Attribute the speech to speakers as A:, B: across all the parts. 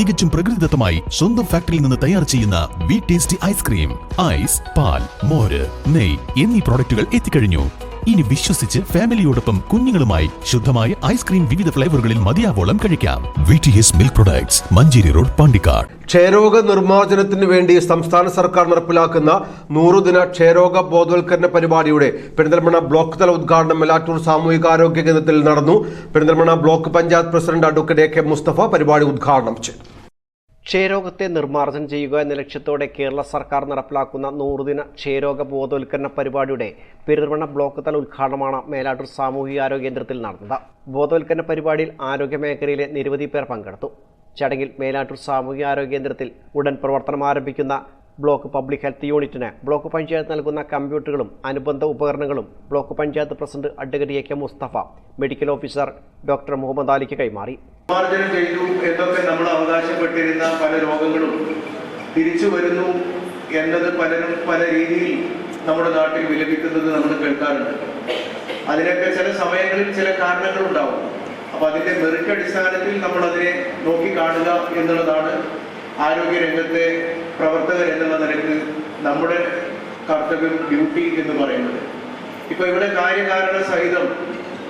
A: തികച്ചും പ്രകൃതിദത്തമായി സ്വന്തം ഫാക്ടറിയിൽ നിന്ന് തയ്യാർ ചെയ്യുന്ന വി ടേസ്റ്റി ഐസ്ക്രീം ഐസ് പാൽ മോര് നെയ് എന്നീ പ്രോഡക്റ്റുകൾ എത്തിക്കഴിഞ്ഞു. ഇനി വിശ്വസിച്ച് ഫാമിലിയോടൊപ്പം കുഞ്ഞുങ്ങളുമായി ശുദ്ധമായ ഐസ്ക്രീം വിവിധ ഫ്ലേവറുകളിൽ മതിയാവോളം കഴിക്കാം. V T S milk products Manjeri road Pandikkad.
B: ക്ഷയരോഗ നിർമ്മാർജനത്തിന് വേണ്ടി സംസ്ഥാന സർക്കാർ നടപ്പിലാക്കുന്ന നൂറുദിന ക്ഷയരോഗ ബോധവൽക്കരണ പരിപാടിയുടെ പെരിന്തൽമണ്ണ ബ്ലോക്ക് തല ഉദ്ഘാടനം മെലാറ്റൂർ സാമൂഹികാരോഗ്യ കേന്ദ്രത്തിൽ നടന്നു. Perinthalmanna block panchayat president advocate A K Mustafa പരിപാടി ഉദ്ഘാടനം ചെയ്തു.
C: ക്ഷയരോഗത്തെ നിർമ്മാർജനം ചെയ്യുക എന്ന ലക്ഷ്യത്തോടെ കേരള സർക്കാർ നടപ്പിലാക്കുന്ന നൂറുദിന ക്ഷയരോഗ ബോധവൽക്കരണ പരിപാടിയുടെ പെരുവണ ബ്ലോക്ക് തല ഉദ്ഘാടനമാണ് മേലാട്ടൂർ സാമൂഹികാരോഗ്യ കേന്ദ്രത്തിൽ നടന്നത്. ബോധവൽക്കരണ പരിപാടിയിൽ ആരോഗ്യ മേഖലയിലെ നിരവധി പേർ പങ്കെടുത്തു. ചടങ്ങിൽ മേലാട്ടൂർ സാമൂഹികാരോഗ്യ കേന്ദ്രത്തിൽ ഉടൻ പ്രവർത്തനം ആരംഭിക്കുന്ന ബ്ലോക്ക് പബ്ലിക് ഹെൽത്ത് യൂണിറ്റിന് ബ്ലോക്ക് പഞ്ചായത്ത് നൽകുന്ന കമ്പ്യൂട്ടറുകളും അനുബന്ധ ഉപകരണങ്ങളും block panchayat president advocate A K Mustafa medical officer doctor Muhammad അലിക്ക് കൈമാറി.
D: നിർമ്മാർജനം ചെയ്തു എന്നൊക്കെ നമ്മൾ അവകാശപ്പെട്ടിരുന്ന പല രോഗങ്ങളും തിരിച്ചു വരുന്നു എന്നത് പലരും പല രീതിയിൽ നമ്മുടെ നാട്ടിൽ വിലപിക്കുന്നത് നമ്മൾ കേൾക്കാറുണ്ട്. അതിനൊക്കെ ചില സമയങ്ങളിൽ ചില കാരണങ്ങൾ ഉണ്ടാവും. അപ്പൊ അതിന്റെ മെറിറ്റ് അടിസ്ഥാനത്തിൽ നമ്മൾ അതിനെ നോക്കി കാണുക എന്നുള്ളതാണ് ആരോഗ്യ രംഗത്തെ പ്രവർത്തകർ എന്നുള്ള നിലയ്ക്ക് നമ്മുടെ കർത്തവ്യം ഡ്യൂട്ടി എന്ന് പറയുന്നത്. ഇപ്പൊ ഇവിടെ കാര്യകാരണ സഹിതം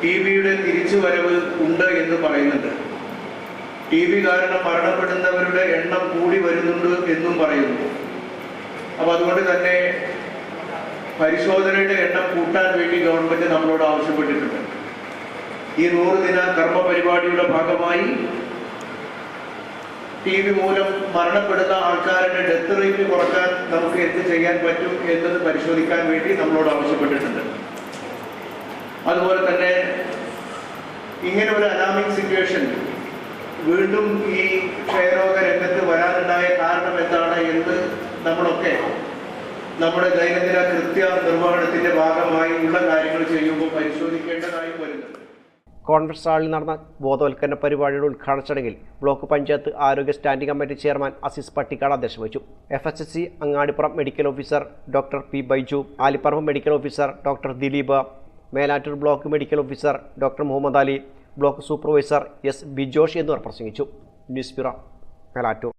D: ടി ബിയുടെ തിരിച്ചുവരവ് ഉണ്ട് എന്ന് പറയുന്നുണ്ട്. ടി ബി കാരണം മരണപ്പെടുന്നവരുടെ എണ്ണം കൂടി വരുന്നുണ്ട് എന്നും പറയുന്നു. അപ്പൊ അതുകൊണ്ട് തന്നെ പരിശോധനയുടെ എണ്ണം കൂട്ടാൻ വേണ്ടി ഗവൺമെന്റ് നമ്മളോട് ആവശ്യപ്പെട്ടിട്ടുണ്ട്. ഈ നൂറ് ദിന കർമ്മ പരിപാടിയുടെ ഭാഗമായി ടി വി മൂലം മരണപ്പെടുന്ന ആൾക്കാരുടെ ഡെത്ത് റേറ്റ് കുറയ്ക്കാൻ നമുക്ക് എന്ത് ചെയ്യാൻ പറ്റും എന്നത് പരിശോധിക്കാൻ വേണ്ടി നമ്മളോട് ആവശ്യപ്പെട്ടിട്ടുണ്ട്. അതുപോലെ തന്നെ ഇങ്ങനെ ഒരു അലാമിക് സിറ്റുവേഷൻ വീണ്ടും ഈ ക്ഷയരോഗ രംഗത്ത് വരാനുണ്ടായ കാരണം എന്താണ് എന്ന് നമ്മളൊക്കെ നമ്മുടെ ദൈനംദിന കൃത്യ നിർവഹണത്തിന്റെ ഭാഗമായി ഉള്ള കാര്യങ്ങൾ ചെയ്യുമ്പോൾ പരിശോധിക്കേണ്ടതായി വരുന്നുണ്ട്
C: കോൺഗ്രസ് ഹാളിൽ നടന്ന ബോധവൽക്കരണ പരിപാടിയുടെ ഉദ്ഘാടന ചടങ്ങിൽ ബ്ലോക്ക് പഞ്ചായത്ത് ആരോഗ്യ standing committee chairman Azeez Pattikkad അധ്യക്ഷം വഹിച്ചു. F S S C Angadipuram medical officer doctor P Baiju Alipparamba medical officer doctor Dileep Melattur block medical officer doctor Muhammad Ali block supervisor S Bijosh എന്നിവർ പ്രസംഗിച്ചു. News bureau Melattur